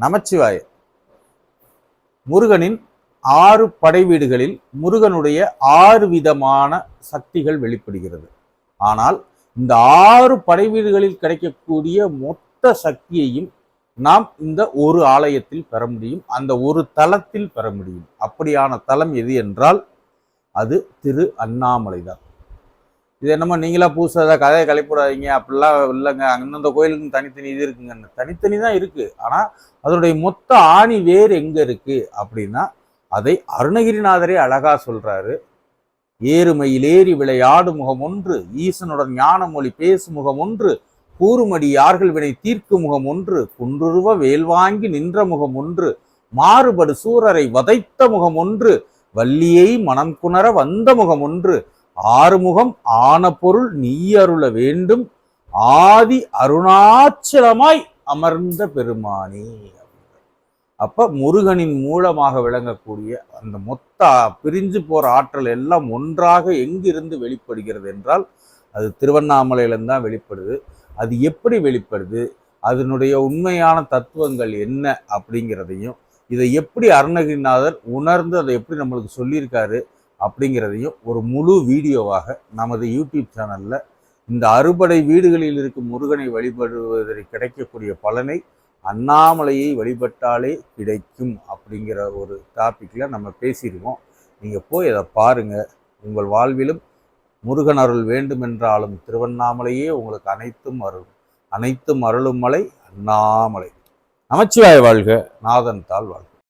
நமச்சிவாய. முருகனின் ஆறு படை வீடுகளில் முருகனுடைய ஆறு விதமான சக்திகள் வெளிப்படுகிறது. ஆனால் இந்த ஆறு படை வீடுகளில் கிடைக்கக்கூடிய மொத்த சக்தியையும் நாம் இந்த ஒரு ஆலயத்தில் பெற முடியும். அந்த ஒரு தலத்தில் பெற முடியும். அப்படியான தலம் எது என்றால் அது திரு அண்ணாமலைதான். இது என்னமோ நீங்களா புதுசாக கதையை கலைப்படாதீங்க அப்படிலாம் இல்லைங்க. அந்தந்த கோயிலுக்கு தனித்தனி இது இருக்குங்க. தனித்தனி தான் இருக்குது ஆனால் அதனுடைய மொத்த ஆணி வேர் எங்கே இருக்குது அப்படின்னா அதை அருணகிரிநாதரே அழகாக சொல்கிறாரு ஏறுமையில் ஏறி விளையாடு முகம் ஒன்று ஈசனுடன் ஞான மொழி பேசு முகம் ஒன்று கூறுமடி யார்கள் வினை தீர்க்கு முகம் ஒன்று குன்றுருவ வேல்வாங்கி நின்ற முகம் ஒன்று மாறுபடு சூரரை வதைத்த முகம் ஒன்று வள்ளியை மனம் குணர வந்த முகம் ஒன்று ஆறுமுகம் ஆன பொருள் நீ அருள வேண்டும். ஆதி அருணாச்சலமாய் அமர்ந்த பெருமானே அப்ப முருகனின் மூலமாக விளங்கக்கூடிய அந்த மொத்த பிரிஞ்சு போற ஆற்றல் எல்லாம் ஒன்றாக எங்கிருந்து வெளிப்படுகிறது என்றால் அது திருவண்ணாமலையிலிருந்து தான் வெளிப்படுது. அது எப்படி வெளிப்படுது? அதனுடைய உண்மையான தத்துவங்கள் என்ன அப்படிங்கிறதையும் இதை எப்படி அருணகிரிநாதர் உணர்ந்து அதை எப்படி நம்மளுக்கு சொல்லியிருக்காரு? அப்படிங்கிறதையும் ஒரு முழு வீடியோவாக நமது யூடியூப் சேனலில் இந்த அறுபடை வீடுகளில் இருக்கும் முருகனை வழிபடுவதற்கு கிடைக்கக்கூடிய பலனை அண்ணாமலையை வழிபட்டாலே கிடைக்கும் அப்படிங்கிற ஒரு டாப்பிக்கில் நம்ம பேசியிருக்கோம் நீங்கள் போய் அதை பாருங்கள் உங்கள் வாழ்விலும் முருகன் அருள் வேண்டுமென்றாலும் திருவண்ணாமலையே உங்களுக்கு அனைத்தும் அருள் அனைத்தும் அருளும் மலை அண்ணாமலை. நமச்சிவாய வாழ்க நாதன் தாள் வாழ்க.